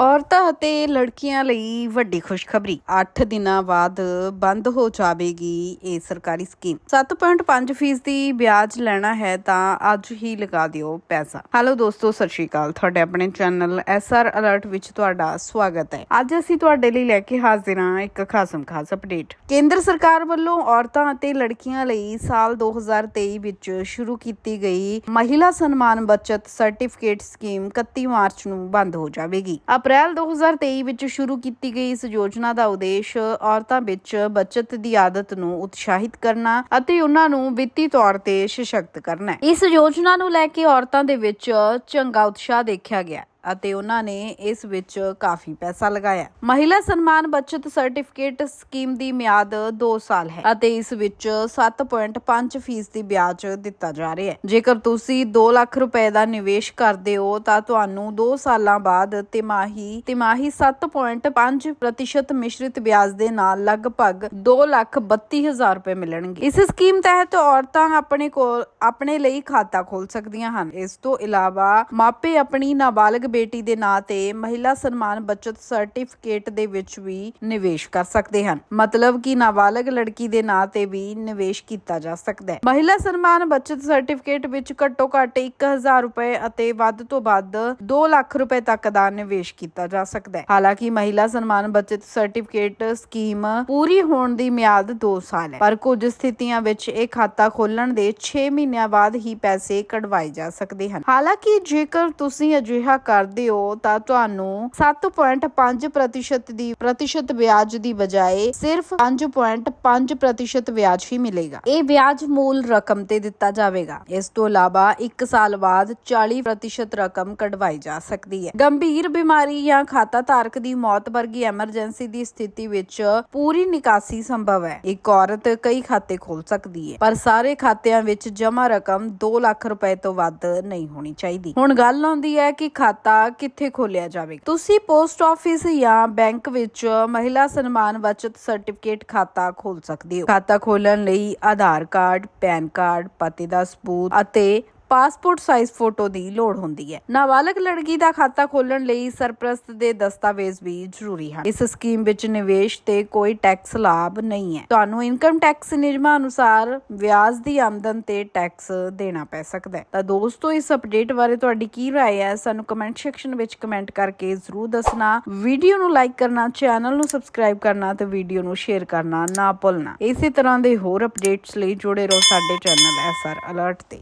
ਔਰਤਾਂ ਅਤੇ ਲੜਕੀਆਂ ਲਈ ਵੱਡੀ ਖੁਸ਼ਖਬਰੀ। 8 ਦਿਨਾਂ ਬਾਅਦ ਬੰਦ ਹੋ ਜਾਵੇਗੀ ਇਹ ਸਰਕਾਰੀ ਸਕੀਮ। 7.5% ਫੀਸਦੀ ਵਿਆਜ ਲੈਣਾ ਹੈ ਤਾਂ ਅੱਜ ਹੀ ਲਗਾ ਦਿਓ ਪੈਸਾ। ਹੈਲੋ ਦੋਸਤੋ, ਸਤਿ ਸ਼੍ਰੀ ਅਕਾਲ। ਤੁਹਾਡੇ ਆਪਣੇ ਚੈਨਲ ਐਸਆਰ ਅਲਰਟ ਵਿੱਚ ਤੁਹਾਡਾ ਸਵਾਗਤ ਹੈ। ਅੱਜ ਅਸੀਂ ਤੁਹਾਡੇ ਲਈ ਲੈ ਕੇ ਹਾਜ਼ਰ ਹਾਂ ਇੱਕ ਖਾਸਮ ਖਾਸ ਅਪਡੇਟ। ਕੇਂਦਰ ਸਰਕਾਰ ਵੱਲੋਂ ਔਰਤਾਂ ਅਤੇ ਲੜਕੀਆਂ ਲਈ ਸਾਲ 2023 ਵਿੱਚ ਸ਼ੁਰੂ ਕੀਤੀ ਗਈ ਮਹਿਲਾ ਸਨਮਾਨ ਬਚਤ ਸਰਟੀਫਿਕੇਟ ਸਕੀਮ 31 ਮਾਰਚ ਨੂੰ ਬੰਦ ਹੋ ਜਾਵੇਗੀ। ਅਪ੍ਰੈਲ 2023 ਵਿੱਚ ਸ਼ੁਰੂ ਕੀਤੀ ਗਈ ਇਸ ਯੋਜਨਾ ਦਾ ਉਦੇਸ਼ ਔਰਤਾਂ ਵਿੱਚ ਬਚਤ ਦੀ ਆਦਤ ਨੂੰ ਉਤਸ਼ਾਹਿਤ ਕਰਨਾ ਅਤੇ ਉਹਨਾਂ ਨੂੰ ਵਿੱਤੀ ਤੌਰ ਤੇ ਸਸ਼ਕਤ ਕਰਨਾ ਹੈ। ਇਸ ਯੋਜਨਾ ਨੂੰ ਲੈ ਕੇ ਔਰਤਾਂ ਦੇ ਵਿੱਚ ਚੰਗਾ ਉਤਸ਼ਾਹ ਦੇਖਿਆ ਗਿਆ ਅਤੇ ਉਹਨਾਂ ਨੇ ਇਸ ਵਿੱਚ ਕਾਫੀ ਪੈਸਾ ਲਗਾਇਆ ਮਹਿਲਾ ਸਨਮਾਨ ਬਚਤ ਸਰਟੀਫਿਕੇਟ ਸਕੀਮ ਦੀ ਮਿਆਦ 2 ਸਾਲ ਹੈ ਅਤੇ ਇਸ ਵਿੱਚ 7.5% ਫੀਸਦੀ ਵਿਆਜ ਦਿੱਤਾ ਜਾ ਰਿਹਾ ਹੈ। ਜੇਕਰ ਤੁਸੀਂ 2 ਲੱਖ ਰੁਪਏ ਦਾ ਨਿਵੇਸ਼ ਕਰਦੇ ਹੋ, ਤਾਂ ਤੁਹਾਨੂੰ 2 ਸਾਲਾਂ ਬਾਅਦ ਤਿਮਾਹੀ ਤਿਮਾਹੀ 7.5% ਮਿਸ਼ਰਿਤ ਵਿਆਜ ਦੇ ਨਾਲ ਲਗਭਗ 2 ਲੱਖ 32 ਹਜ਼ਾਰ ਰੁਪਏ ਮਿਲਣਗੇ। ਇਸ ਸਕੀਮ ਤਹਿਤ ਔਰਤਾਂ ਆਪਣੇ ਕੋਲ, ਆਪਣੇ ਲਈ ਖਾਤਾ ਖੋਲ ਸਕਦੀਆਂ ਹਨ। ਇਸ ਤੋਂ ਇਲਾਵਾ ਮਾਪੇ ਆਪਣੀ ਨਾਬਾਲਗ ਬੇਟੀ ਦੇ ਨਾਂ ਤੇ ਮਹਿਲਾ ਸਨਮਾਨ ਬਚਤ ਸਰਟੀਫਿਕੇਟ ਦੇ ਵਿੱਚ ਵੀ ਨਿਵੇਸ਼ ਕਰ ਸਕਦੇ ਹਨ। ਮਤਲਬ ਕਿ ਨਾਬਾਲਗ ਲੜਕੀ ਦੇ ਨਾਂ ਤੇ ਵੀ ਨਿਵੇਸ਼ ਕੀਤਾ ਜਾ ਸਕਦਾ ਹੈ। ਮਹਿਲਾ ਸਨਮਾਨ ਬਚਤ ਸਰਟੀਫਿਕੇਟ ਵਿੱਚ ਘੱਟੋ ਘੱਟ 1000 ਰੁਪਏ ਅਤੇ ਵੱਧ ਤੋਂ ਵੱਧ 2 ਲੱਖ ਰੁਪਏ ਤੱਕ ਦਾ ਨਿਵੇਸ਼ ਕੀਤਾ ਜਾ ਸਕਦਾ ਹੈ। ਹਾਲਾਂਕਿ ਮਹਿਲਾ ਸਨਮਾਨ ਬਚਤ ਸਰਟੀਫਿਕੇਟ ਸਕੀਮ ਪੂਰੀ ਹੋਣ ਦੀ ਮਿਆਦ 2 ਸਾਲ ਹੈ। ਪਰ ਕੁਝ ਸਥਿਤੀਆਂ ਵਿੱਚ ਇਹ ਖਾਤਾ ਖੋਲਣ ਦੇ 6 ਮਹੀਨਿਆਂ ਬਾਅਦ ਹੀ ਪੈਸੇ ਕਢਵਾਏ ਜਾ ਸਕਦੇ ਹਨ। ਹਾਲਾਂਕਿ ਜੇਕਰ ਤੁਸੀਂ ਅਜਿਹਾ ਕਰਦੇ ਹੋ ਤਾਂ ਤੁਹਾਨੂੰ 7.5% ਦੀ ਪ੍ਰਤੀਸ਼ਤ ਵਿਆਜ ਦੀ ਬਜਾਏ ਸਿਰਫ 5.5% ਵਿਆਜ ਹੀ ਮਿਲੇਗਾ। ਇਹ ਵਿਆਜ ਮੂਲ ਰਕਮ ਤੇ ਦਿੱਤਾ ਜਾਵੇਗਾ। ਇਸ ਤੋਂ ਇਲਾਵਾ 1 ਸਾਲ ਬਾਅਦ 40% ਰਕਮ ਕਢਵਾਈ ਜਾ ਸਕਦੀ ਹੈ। ਗੰਭੀਰ ਬਿਮਾਰੀ ਜਾਂ ਖਾਤਾ ਧਾਰਕ ਦੀ ਮੌਤ ਵਰਗੀ ਐਮਰਜੈਂਸੀ ਦੀ ਸਥਿਤੀ ਵਿੱਚ ਪੂਰੀ ਨਿਕਾਸੀ ਸੰਭਵ ਹੈ। ਇੱਕ ਔਰਤ ਕਈ ਖਾਤੇ ਖੋਲ ਸਕਦੀ ਹੈ, ਪਰ ਸਾਰੇ ਖਾਤਿਆਂ ਵਿੱਚ ਜਮ੍ਹਾਂ ਰਕਮ 2 ਲੱਖ ਰੁਪਏ ਤੋਂ ਵੱਧ ਨਹੀਂ ਹੋਣੀ ਚਾਹੀਦੀ। ਹੁਣ ਗੱਲ ਆਉਂਦੀ ਹੈ ਕਿ ਖਾਤਾ ਕਿੱਥੇ ਖੋਲਿਆ ਜਾਵੇਗਾ? ਤੁਸੀਂ ਪੋਸਟ ਆਫਿਸ ਜਾਂ ਬੈਂਕ ਵਿੱਚ ਮਹਿਲਾ ਸਨਮਾਨ ਬਚਤ ਸਰਟੀਫਿਕੇਟ ਖਾਤਾ ਖੋਲ ਸਕਦੇ ਹੋ। ਖਾਤਾ ਖੋਲਣ ਲਈ ਆਧਾਰ ਕਾਰਡ, ਪੈਨ ਕਾਰਡ, ਪਤੇ ਦਾ ਸਬੂਤ ਅਤੇ ਪਾਸਪੋਰਟ ਸਾਈਜ਼ ਫੋਟੋ ਦੀ ਲੋੜ ਹੁੰਦੀ ਹੈ ਨਾਬਾਲਗ ਲੜਕੀ ਦਾ ਖਾਤਾ ਖੋਲਣ ਲਈ ਸਰਪ੍ਰਸਤ ਦੇ ਦਸਤਾਵੇਜ਼ ਵੀ ਜ਼ਰੂਰੀ ਹਨ ਇਸ ਸਕੀਮ ਵਿੱਚ ਨਿਵੇਸ਼ ਤੇ ਕੋਈ ਟੈਕਸ ਲਾਭ ਨਹੀਂ ਹੈ ਤੁਹਾਨੂੰ ਇਨਕਮ ਟੈਕਸ ਨਿਯਮਾਂ ਅਨੁਸਾਰ ਵਿਆਜ ਦੀ ਆਮਦਨ ਤੇ ਟੈਕਸ ਦੇਣਾ ਪੈ ਸਕਦਾ ਹੈ ਤਾਂ ਦੋਸਤੋ ਇਸ ਅਪਡੇਟ ਬਾਰੇ ਤੁਹਾਡੀ ਕੀ رائے ਹੈ ਸਾਨੂੰ ਕਮੈਂਟ ਸੈਕਸ਼ਨ ਵਿੱਚ ਕਮੈਂਟ ਕਰਕੇ ਜ਼ਰੂਰ ਦੱਸਣਾ ਵੀਡੀਓ ਨੂੰ ਲਾਈਕ ਕਰਨਾ ਚੈਨਲ ਨੂੰ ਸਬਸਕ੍ਰਾਈਬ ਕਰਨਾ ਤੇ ਵੀਡੀਓ ਨੂੰ ਸ਼ੇਅਰ ਕਰਨਾ ਨਾ ਭੁੱਲਣਾ ਇਸੇ ਤਰ੍ਹਾਂ ਦੇ ਹੋਰ ਅਪਡੇਟਸ ਲਈ ਜੁੜੇ ਰਹੋ ਸਾਡੇ ਚੈਨਲ ਐਸਆਰ ਅਲਰਟ ਤੇ